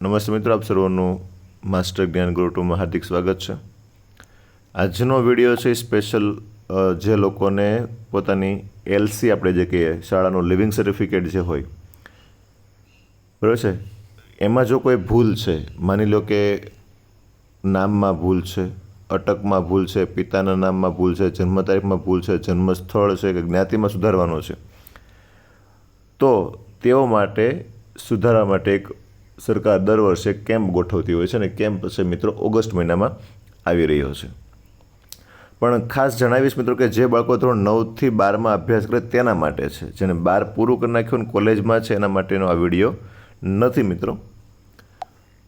નમસ્તે મિત્રો, આપ સર્વનું માસ્ટર જ્ઞાન ગુરુ ટુમાં હાર્દિક સ્વાગત છે. આજનો વીડિયો છે સ્પેશિયલ જે લોકોને પોતાની એલસી આપણે જે કહીએ, શાળાનું લિવિંગ સર્ટિફિકેટ જે હોય. બરાબર છે? એમાં જો કોઈ ભૂલ છે, માની લો કે નામમાં ભૂલ છે, અટકમાં ભૂલ છે, પિતાના નામમાં ભૂલ છે, જન્મ તારીખમાં ભૂલ છે જન્મ સ્થળ છે કે જ્ઞાતિમાં સુધારવાનો છે, તો તેઓ માટે સુધારવા માટે એક સરકાર દર વર્ષે કેમ્પ ગોઠવતી હોય છે અને કેમ્પ છે મિત્રો ઓગસ્ટ મહિનામાં આવી રહ્યો છે. પણ ખાસ જણાવીશ મિત્રો કે જે બાળકો ધોરણ નવથી બારમાં અભ્યાસ કરે તેના માટે છે. જેને બાર પૂરું કરી નાખ્યું ને કોલેજમાં છે એના માટેનો આ વીડિયો નથી મિત્રો.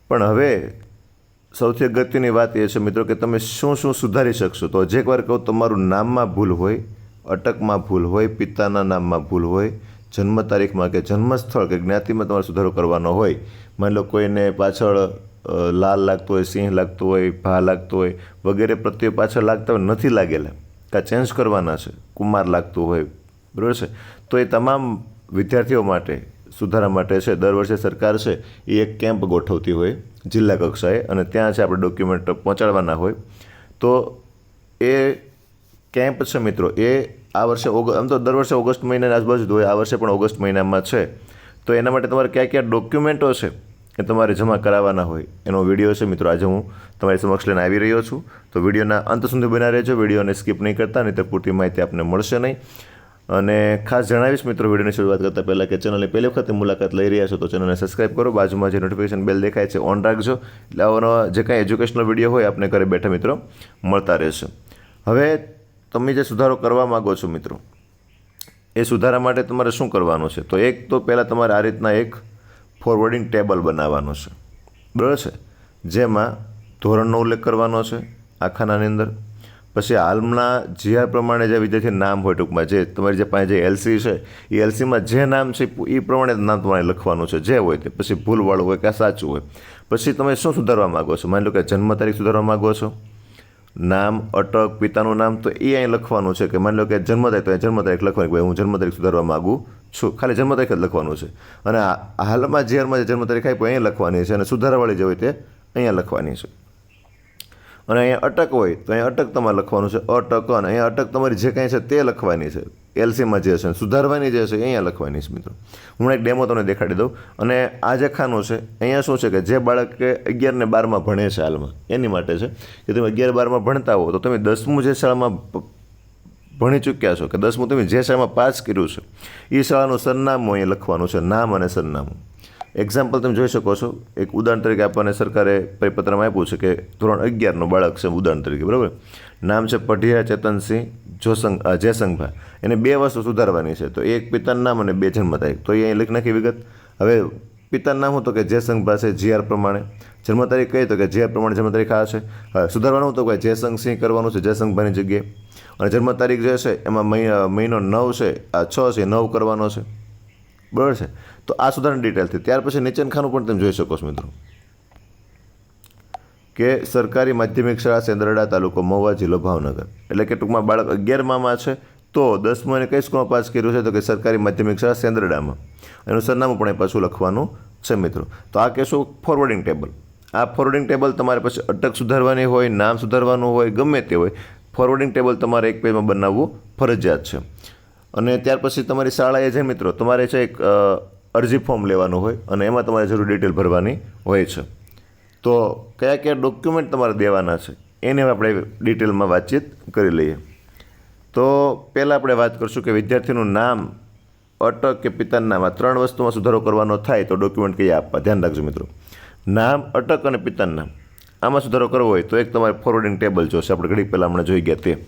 પણ હવે સૌથી અગત્યની વાત એ છે મિત્રો કે તમે શું શું સુધારી શકશો? તો હજી એકવાર કહું, તમારું નામમાં ભૂલ હોય, અટકમાં ભૂલ હોય, પિતાના નામમાં ભૂલ હોય જન્મ તારીખમાં કે જન્મસ્થળ કે જ્ઞાતિમાં તમારે સુધારો કરવાનો હોય, માની લો કોઈને પાછળ લાલ લાગતું હોય, સિંહ લાગતું હોય ભા લાગતો હોય, વગેરે પ્રત્યે પાછળ લાગતા હોય, નથી લાગેલા. કાં ચેન્જ કરવાના છે, કુમાર લાગતું હોય, બરાબર છે? તો એ તમામ વિદ્યાર્થીઓ માટે, સુધારા માટે છે, દર વર્ષે સરકાર છે, એ એક કેમ્પ ગોઠવતી હોય, જિલ્લા કક્ષાએ, અને ત્યાં છે આપણે ડોક્યુમેન્ટ પહોંચાડવાના હોય. તો એ કેમ્પ છે મિત્રો, એ આ વર્ષે ઓગ આમ તો દર વર્ષે ઓગસ્ટ મહિનાની આજુબાજુ જ હોય, આ વર્ષે પણ ઓગસ્ટ મહિનામાં છે. તો એના માટે તમારે કયા કયા ડોક્યુમેન્ટો છે એ તમારે જમા કરાવવાના હોય, એનો વીડિયો છે. મિત્રો, આજે હું તમારી સમક્ષ લઈને આવી રહ્યો છું. તો વિડીયોના અંત સુધી બના રહેજો, વિડીયોને સ્કીપ નહીં કરતા, નહીં તો પૂરતી માહિતી આપને મળશે નહીં. અને ખાસ જણાવીશ, મિત્રો, વિડીયોની શરૂઆત કરતાં પહેલાં કે ચેનલની પહેલી વખતે મુલાકાત લઈ રહ્યા છો તો ચેનલને સબસ્ક્રાઈબ કરો. બાજુમાં જે નોટિફિકેશન બેલ દેખાય છે ઓન રાખજો. એટલે આવાનો જે કાંઈ એજ્યુકેશનલ વીડિયો હોય આપને ઘરે બેઠા મિત્રો મળતા રહેશે. હવે તમે જે સુધારો કરવા માગો છો મિત્રો, એ સુધારા માટે તમારે શું કરવાનું છે? તો એક તો પહેલાં તમારે આ રીતના એક ફોરવર્ડિંગ ટેબલ બનાવવાનો છે. બરાબર છે? જેમાં ધોરણનો ઉલ્લેખ કરવાનો છે આખાનાની અંદર. પછી હાલના જીઆર પ્રમાણે જે વિદ્યાર્થી નામ હોય ટૂંકમાં, જે તમારી જે પાસે જે એલસી છે, એ એલસીમાં જે નામ છે એ પ્રમાણે નામ તમારે લખવાનું છે, જે હોય તે. પછી ભૂલવાળું હોય કે સાચું હોય. પછી તમે શું સુધારવા માગો છો? માની લો કે જન્મ તારીખ સુધારવા માગો છો. નામ, અટક, પિતાનું નામ, તો એ અહીં લખવાનું છે કે માની લો કે જન્મ તારીખ તો જન્મ તારીખ લખવાની ભાઈ હું જન્મ તારીખ સુધારવા માગું છું. ખાલી જન્મ તારીખ જ લખવાનું છે. અને હાલમાં જીઆરમાં જે જન્મ તારીખ આપી અહીંયા લખવાની છે અને સુધારાવાળી જે હોય તે અહીંયા લખવાની છે. અને અહીંયા અટક હોય તો અહીંયા અટક તમારે લખવાનું છે. અટક અને અહીંયા અટક તમારી જે કાંઈ છે તે લખવાની છે. એલસીમાં જે છે, સુધારવાની જે છે અહીંયા લખવાની છે મિત્રો. હું એક ડેમો તમને દેખાડી દઉં. અને આ જે ખાનું છે, અહીંયા શું છે કે જે બાળક અગિયાર ને બારમાં ભણે છે હાલમાં, એની માટે છે. કે તમે અગિયાર બારમાં ભણતા હો, તો તમે દસમું જે શાળામાં ભણી ચૂક્યા છો, કે દસમું તમે જે શાળામાં પાસ કર્યું છે એ શાળાનું સરનામું અહીંયા લખવાનું છે, નામ અને સરનામું. એક્ઝામ્પલ તમે જોઈ શકો છો. એક ઉદાહરણ તરીકે આપણને સરકારે પરિપત્રમાં આપ્યું છે કે ધોરણ અગિયારનો બાળક છે ઉદાહરણ તરીકે બરાબર? નામ છે પઢિયા ચેતનસિંહ જોસંગ અ, જયસંગભા એને બે વસ્તુ સુધારવાની છે. તો એક પિતાનું નામ અને બે જન્મ તારીખ તો એ લખી નાખી વિગત. હવે પિતાનું નામ હતું કે જયસંગભા છે જીઆર પ્રમાણે. જન્મ તારીખ કહી તો કે જીઆર પ્રમાણે જન્મ તારીખ આ છે. સુધારવાનું તો કે જયસંગસિંહ કરવાનું છે જયસંગભાની જગ્યાએ. અને જન્મ તારીખ જે છે એમાં મહિનો નવ છે આ છ છે નવ કરવાનો છે. બરાબર છે? તો આ સુધારણ ડિટેલથી ત્યાર પછી નીચેનું ખાનું પણ તમે જોઈ શકો છો મિત્રો. કે સરકારી માધ્યમિક શાળા સેન્દ્રડા તાલુકો મહુવા જિલ્લો ભાવનગર. એટલે કે ટૂંકમાં બાળક અગિયારમાં છે, તો દસમું એને કઈ સ્કૂલમાં પાસ કર્યું છે તો કે સરકારી માધ્યમિક શાળા સેન્દ્રડામાં એનું સરનામું પણ એ પાછું લખવાનું છે મિત્રો. તો આ કહેશું ફોરવર્ડિંગ ટેબલ આ ફોરવર્ડિંગ ટેબલ તમારે પછી અટક સુધારવાની હોય, નામ સુધારવાનું હોય, ગમે તે હોય ફોરવર્ડિંગ ટેબલ તમારે એક પેજમાં બનાવવું ફરજિયાત છે. અને ત્યાર પછી તમારી શાળાએ જે મિત્રો, તમારે છે એક અરજી ફોર્મ લેવાનું હોય અને એમાં તમારે જરૂર ડિટેલ ભરવાની હોય છે. તો કયા કયા ડોક્યુમેન્ટ તમારે દેવાના છે, એને આપણે ડિટેલમાં વાતચીત કરી લઈએ. તો પહેલાં આપણે વાત કરશું કે વિદ્યાર્થીનું નામ, અટક કે પિતાનું નામ, આ ત્રણ વસ્તુમાં સુધારો કરવાનો થાય તો ડોક્યુમેન્ટ કયા આપવા? ધ્યાન રાખજો મિત્રો. નામ, અટક અને પિતાનું નામ, આમાં સુધારો કરવો હોય તો એક તમારે ફોરવર્ડિંગ ટેબલ જોશે. આપણે ઘડી પહેલાં હમણાં જોઈ ગયા તે.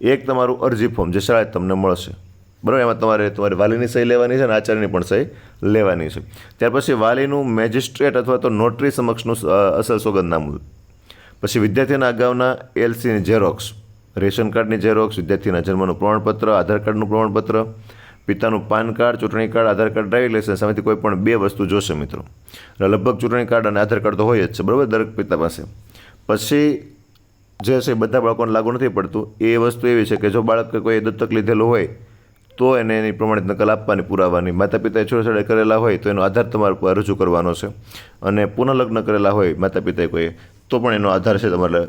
એક તમારું અરજી ફોર્મ જે શાળાએ તમને મળશે. બરાબર? એમાં તમારે તમારે વાલીની સહી લેવાની છે અને આચાર્યની પણ સહી લેવાની છે. ત્યાર પછી વાલીનું મેજિસ્ટ્રેટ અથવા તો નોટરી સમક્ષનું અસલ સોગંદનામું. પછી વિદ્યાર્થીના અગાઉના એલસીની ઝેરોક્સ, રેશન કાર્ડની ઝેરોક્સ, વિદ્યાર્થીના જન્મનું પ્રમાણપત્ર, આધાર કાર્ડનું પ્રમાણપત્ર, પિતાનું પાન કાર્ડ, ચૂંટણી card, Aadhaar card, driving licence આમાંથી કોઈ પણ બે વસ્તુ જોશે મિત્રો. લગભગ ચૂંટણી કાર્ડ અને આધાર કાર્ડ તો હોય જ છે. બરાબર? દરેક પિતા પાસે. પછી જે છે બધા બાળકોને લાગુ નથી પડતું. એ વસ્તુ એવી છે કે જો બાળક કોઈ દત્તક લીધેલું હોય, તો એને એની પ્રમાણિત નકલ આપવાની, પુરાવાની. માતા પિતાએ છોડછાડે કરેલા હોય, તો એનો આધાર તમારે રજૂ કરવાનો છે. અને પુનઃલગ્ન કરેલા હોય માતા પિતાએ કોઈ, તો પણ એનો આધાર છે તમારે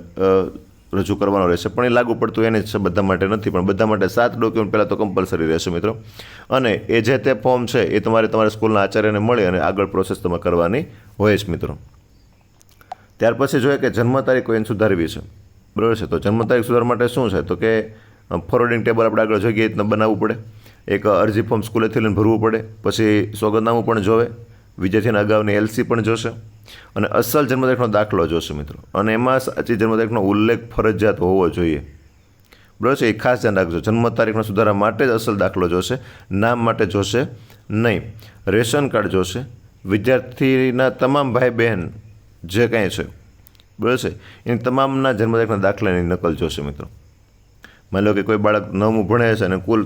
રજૂ કરવાનો રહેશે. પણ એ લાગુ પડતું એને છે, બધા માટે નથી. પણ બધા માટે સાત ડોક્યુમેન્ટ પહેલાં તો કમ્પલસરી રહેશે મિત્રો. અને એ જે તે ફોર્મ છે, એ તમારે તમારા સ્કૂલના આચાર્યને મળી અને આગળ પ્રોસેસ તમારે કરવાની હોય છે મિત્રો. ત્યાર પછી જોઈએ કે જન્મ તારીખ કોઈને સુધારવી છે. બરાબર છે. તો જન્મ તારીખ સુધારવા માટે શું છે? તો કે ફોરવર્ડિંગ ટેબલ આપણે આગળ જોઈએ એ રીતના બનાવવું પડે. એક અરજી ફોર્મ સ્કૂલેથી લઈને ભરવું પડે. પછી સોગંદનામું પણ જોવે. વિદ્યાર્થીના અગાઉની એલસી પણ જોશે. અને અસલ જન્મ તારીખનો દાખલો જોશે મિત્રો. અને એમાં સાચી જન્મ તારીખનો ઉલ્લેખ ફરજિયાત હોવો જોઈએ. બરાબર છે? એ ખાસ ધ્યાન રાખજો. જન્મ તારીખનો સુધારા માટે જ અસલ દાખલો જોશે. નામ માટે જોશે નહીં. રેશન કાર્ડ જોશે. વિદ્યાર્થીના તમામ ભાઈ બહેન જે કાંઈ છે બરાબર છે એની તમામના જન્મ તારીખના દાખલાની નકલ જોશે મિત્રો. માની લો કે કોઈ બાળક નવમું ભણે છે અને કુલ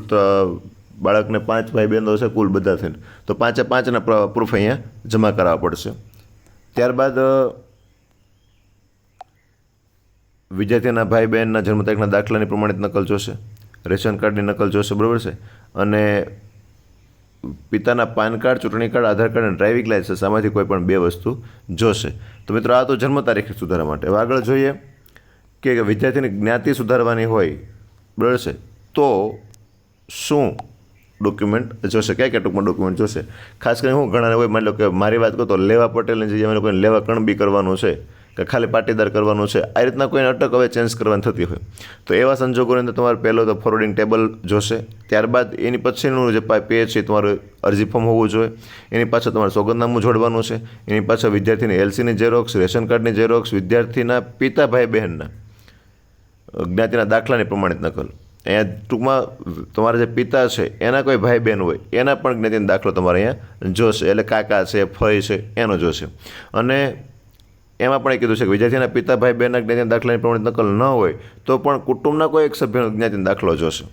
બાળકને પાંચ ભાઈ બહેનો છે, કુલ બધા થઈને. તો પાંચે પાંચના પ્રૂફ અહીંયા જમા કરાવવા પડશે. ત્યારબાદ વિદ્યાર્થીના ભાઈ બહેનના જન્મ તારીખના દાખલાની પ્રમાણિત નકલ જોશે. રેશન કાર્ડની નકલ જોશે, બરાબર છે? અને પિતાના પાન કાર્ડ, ચૂંટણી કાર્ડ, આધાર કાર્ડ અને ડ્રાઇવિંગ લાયસન્સ આમાંથી કોઈ પણ બે વસ્તુ જોશે. તો મિત્રો, આ તો જન્મ તારીખ સુધારવા માટે. હવે આગળ જોઈએ કે વિદ્યાર્થીની જ્ઞાતિ સુધારવાની હોય બરાબર તો શું ડોક્યુમેન્ટ જોશે? કયા કયા ટૂંકમાં ડોક્યુમેન્ટ જોશે? ખાસ કરીને હું ઘણાને હોય માની લો કે મારી વાત કરું તો લેવા પટેલને જગ્યાએ અમે લોકોને લેવા કણબી કરવાનું છે. કે ખાલી પાટીદાર કરવાનું છે. આ રીતના કોઈને અટક હવે ચેન્જ કરવાની થતી હોય. તો એવા સંજોગોની અંદર તમારે પહેલો તો ફોરવર્ડિંગ ટેબલ જોશે. ત્યારબાદ એની પછીનું જે પે છે, તમારું અરજી ફોર્મ હોવું જોઈએ. એની પાછળ તમારે સોગંદનામું જોડવાનું છે. એની પાછળ વિદ્યાર્થીની એલસીની ઝેરોક્સ રેશન કાર્ડની ઝેરોક્સ વિદ્યાર્થીના પિતા ભાઈ બહેનના. જ્ઞાતિના દાખલાની પ્રમાણિત નકલ. અહીંયા ટૂંકમાં તમારા જે પિતા છે, એના કોઈ ભાઈ બહેન હોય, એના પણ જ્ઞાતિનો દાખલો તમારે અહીંયા જોશે. એટલે કાકા છે, ફઈ છે, એનો જોશે. અને એમાં પણ એ કીધું છે કે વિદ્યાર્થીના પિતા, ભાઈ બહેનના જ્ઞાતિના દાખલાની પ્રમાણિત નકલ ન હોય, તો પણ કુટુંબના કોઈ એક સભ્યનો જ્ઞાતિનો દાખલો જોશે.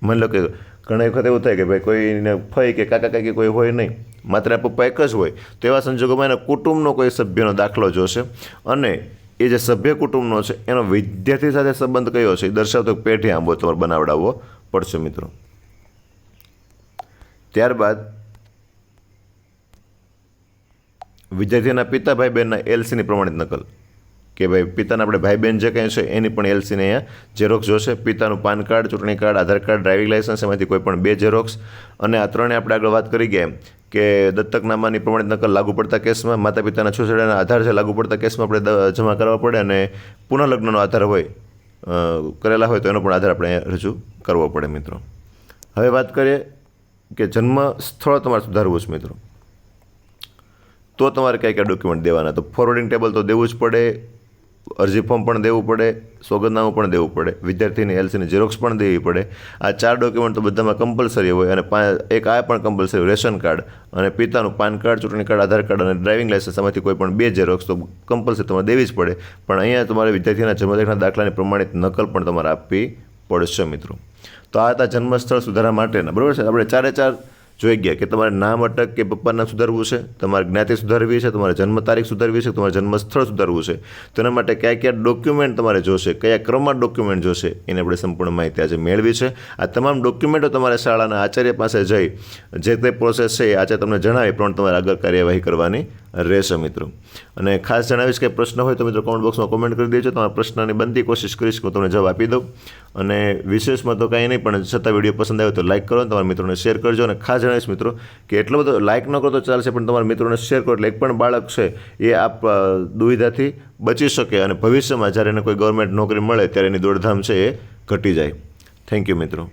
માની લો કે ઘણા વખત એવું થાય કે ભાઈ કોઈને ફઈ કે કાકા કાકી કોઈ હોય નહીં, માત્ર પપ્પા એક જ હોય, તો એવા સંજોગોમાં એના કુટુંબનો કોઈ સભ્યનો દાખલો જોશે. અને એ જે સભ્ય કુટુંબનો છે, એનો વિદ્યાર્થી સાથે સંબંધ કયો છે, એ દર્શાવતો પેઢી આંબો તમારે બનાવડાવવો પડશે મિત્રો. ત્યારબાદ વિદ્યાર્થીના પિતા ભાઈ બહેનના એલસીની પ્રમાણિત નકલ. કે ભાઈ પિતાના આપણે ભાઈ બહેન જે કંઈ છે એની પણ એલસીને અહીંયા ઝેરોક્સ જોશે. પિતાનું પાન કાર્ડ, ચૂંટણી card, Aadhaar card, driving licence એમાંથી કોઈ પણ બે ઝેરોક્સ અને આ ત્રણે આપણે આગળ વાત કરી ગયા કે દત્તકનામાની પ્રમાણિત નકલ લાગુ પડતા કેસમાં માતા પિતાના છોછેડાના આધાર છે, લાગુ પડતા કેસમાં આપણે જમા કરવા પડે અને પુનઃલગ્નનો આધાર હોય કરેલા હોય તો એનો પણ આધાર આપણે રજૂ કરવો પડે મિત્રો. હવે વાત કરીએ કે જન્મ સ્થળ તમારે સુધારવું છે મિત્રો. તો તમારે કયા કયા ડોક્યુમેન્ટ દેવાના? તો ફોરવર્ડિંગ ટેબલ તો દેવું જ પડે, અરજી ફોર્મ પણ દેવું પડે, સોગંદનામું પણ દેવું પડે, વિદ્યાર્થીની એલસીની ઝેરોક્સ પણ દેવી પડે. આ ચાર ડોક્યુમેન્ટ તો બધામાં કમ્પલસરી હોય અને એક આ પણ કમ્પલસરી રેશન કાર્ડ અને પિતાનું પાન કાર્ડ, ચૂંટણી કાર્ડ, આધાર કાર્ડ અને ડ્રાઇવિંગ લાઇસન્સ આમાંથી કોઈ પણ બે ઝેરોક્સ તો કમ્પલસરી તમારે દેવી જ પડે. પણ અહીંયા તમારે વિદ્યાર્થીના જન્મતારીખના દાખલાની પ્રમાણિત નકલ પણ તમારે આપવી પડશે મિત્રો. તો આ હતા જન્મસ્થળ સુધારા માટેના. બરાબર છે? આપણે ચારે ચાર જોઈ ગયા કે તમારે નામ અટક કે પપ્પાનું નામ સુધારવું છે? તમારે જ્ઞાતિ સુધારવી છે? તમારે જન્મ તારીખ સુધારવી છે? તમારે જન્મ સ્થળ સુધારવું છે? તો એના માટે કયા કયા ડોક્યુમેન્ટ તમારે જોશે? કયા ક્રમમાં ડોક્યુમેન્ટ જોશે? એને આપણે સંપૂર્ણ માહિતી આજે મેળવી છે. આ તમામ ડોક્યુમેન્ટો તમારે શાળાના આચાર્ય પાસે જઈ, જે તે પ્રોસેસ છે એ આચાર્ય તમને જણાવે, પણ તમારે આગળ કાર્યવાહી કરવાની રહેશે મિત્રો. અને ખાસ જણાવીશ કે પ્રશ્ન હોય તો મિત્રો કોમેન્ટ બોક્સમાં કોમેન્ટ કરી દેજો. તમારા પ્રશ્નની બનતી કોશિશ કરીશ કે હું તમને જવાબ આપી દઉં. અને વિશેષમાં તો કાંઈ નહીં, પણ છતાં વીડિયો પસંદ આવ્યો તો લાઇક કરો તમારા મિત્રોને શેર કરજો. અને ખાસ જણાવીશ મિત્રો કે એટલો બધો લાઇક ન કરો તો ચાલશે, પણ તમારા મિત્રોને શેર કરો એટલે એક પણ બાળક છે એ આપ દુવિધાથી બચી શકે અને ભવિષ્યમાં જ્યારે એને કોઈ ગવર્મેન્ટ નોકરી મળે ત્યારે એની દોડધામ છે એ ઘટી જાય. થેન્ક યુ મિત્રો.